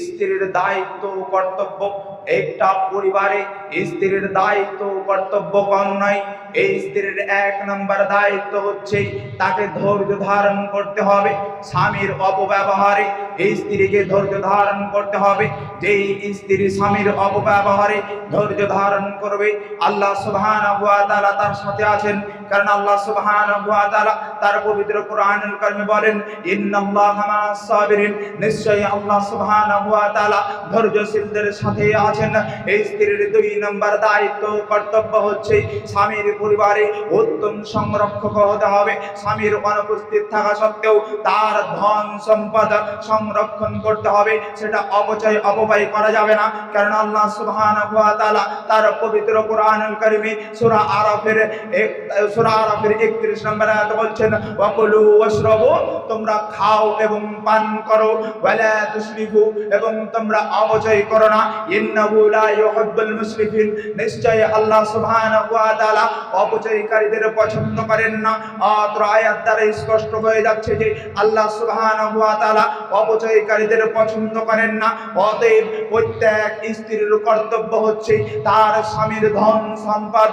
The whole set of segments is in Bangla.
স্ত্রীর দায়িত্ব কর্তব্য একটা পরিবারে স্ত্রীর দায়িত্ব কর্তব্য কম নয়। এই স্ত্রীর এক নম্বর দায়িত্ব হচ্ছে তাকে ধৈর্য ধারণ করতে হবে। স্বামীর অপব্যবহারে এই স্ত্রীকে ধৈর্য ধারণ করতে হবে। যেই স্ত্রী স্বামীর অপব্যবহারে ধৈর্য ধারণ করবে, আল্লাহ তাআলা তার সাথে আছেন। কারণ আল্লাহ সুবহান তাআলা তার পবিত্র কোরআনুল কারিমে বলেন, ইন্নাল্লাহা নিশ্চয়ই আল্লাহ সুবহানাহু ওয়া তাআলা ধৈর্যশীলদের সাথে আছেন এই স্ত্রীর দুই নম্বর দায়িত্ব কর্তব্য হচ্ছে স্বামীর পরিবারে উত্তম সংরক্ষক হতে হবে। স্বামীর অনুপস্থিত থাকা সত্ত্বেও তার ধন সম্পদ সংরক্ষণ করতে হবে। সেটা অপচয়, অপব্যয় করা যাবে না। কারণ আল্লাহ সুবহানাহু ওয়া তাআলা তার পবিত্র কোরআনুল কারিমে সূরা আরাফের সূরা আরাফের 31 নম্বর আয়াতে বলছেন, ওয়াকুলু ওয়াশরাবু, তোমরা খাও এবং পান করো। ওয়ালা তুসরিফু এবং তোমরা অপচয় করো না। ইন্নাহু লা ইউহিব্বুল মুসরিফিন নিশ্চয় আল্লাহ সুবহানাহু ওয়া তাআলা অপচয়কারীদের পছন্দ করেন না। অত্র আয়াত দ্বারা স্পষ্ট হয়ে যাচ্ছে যে আল্লাহ সুবহানাহু ওয়া তাআলা অপচয়কারীদের পছন্দ করেন না। অতএব প্রত্যেক স্ত্রীর কর্তব্য হচ্ছে তার স্বামীর ধন সম্পদ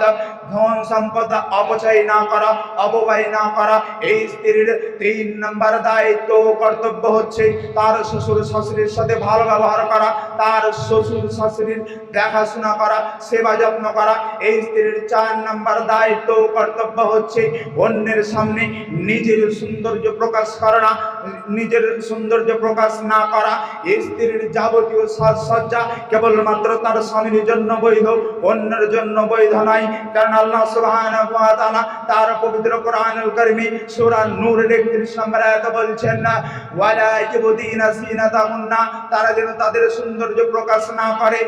ধন সম্পদ অপচয় না করা অপব্যয় না করা। এই স্ত্রীর তিন নম্বর দায়িত্ব কর্তব্য হচ্ছে তার শ্বশুর শাশুড়ির সাথে ভালো ব্যবহার করা, তার শ্বশুর শাশুড়ির দেখাশোনা করা, সেবা যত্ন করা, এই স্ত্রীর চার নম্বর দায়িত্ব কর্তব্য হচ্ছে অন্যের সামনে নিজের সৌন্দর্য প্রকাশ করা নিজের সৌন্দর্য প্রকাশ না করা স্ত্রীর যাবতীয় সাজসজ্জা কেবলমাত্র তার স্বামীর জন্য বৈধ, অন্যের জন্য বৈধ নয় কারণ আল্লাহ সুবহানাহু তার পবিত্র কোরআনুল কারীমে সূরা নূরের 31 নম্বর বলছেন না তারা যেন তাদের সৌন্দর্য প্রকাশ না করে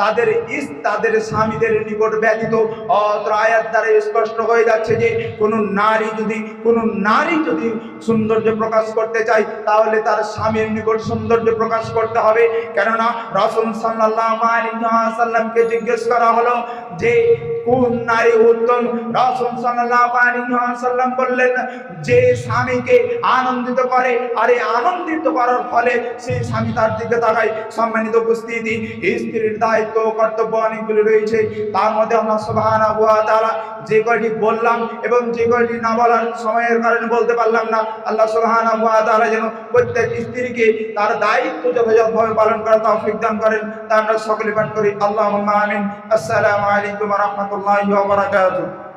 তাদের ইস, তাদের স্বামীদের নিকট ব্যতীত। অত্র আয়াত দ্বারা স্পষ্ট হয়ে যাচ্ছে যে, কোন নারী যদি কোনো নারী যদি সৌন্দর্য প্রকাশ করতে চায়, তাহলে তার স্বামীর নিকট সৌন্দর্য প্রকাশ করতে হবে। কেননা রসুল সাল্লাহ আলী সাল্লামকে জিজ্ঞেস করা হলো যে কোন নারী উত্তম? রসুল ওয়াসাল্লাম বললেন, যে স্বামীকে আনন্দিত করে, আরে আনন্দিত করার ফলে সেই স্বামী তার দিকে তাকায়। সম্মানিত উপস্থিতি, স্ত্রীর দায়িত্ব কর্তব্য অনেকগুলো রয়েছে। তার মধ্যে আল্লাহ ওয়া তাআলা যে কয়টি বললাম এবং যে কয়টি না বলার সময়ের কারণে বলতে পারলাম না, আল্লাহ তাআলা যেন প্রত্যেক স্ত্রীকে তার দায়িত্ব যথাযথভাবে পালন করার তৌফিক দান করেন। তা আমরা সকলে পাঠ করি। আল্লাহুম্মা আমিন। আসসালামু আলাইকুম ওয়া রাহমাতুল্লাহি। ওয়া বারাকাতুহু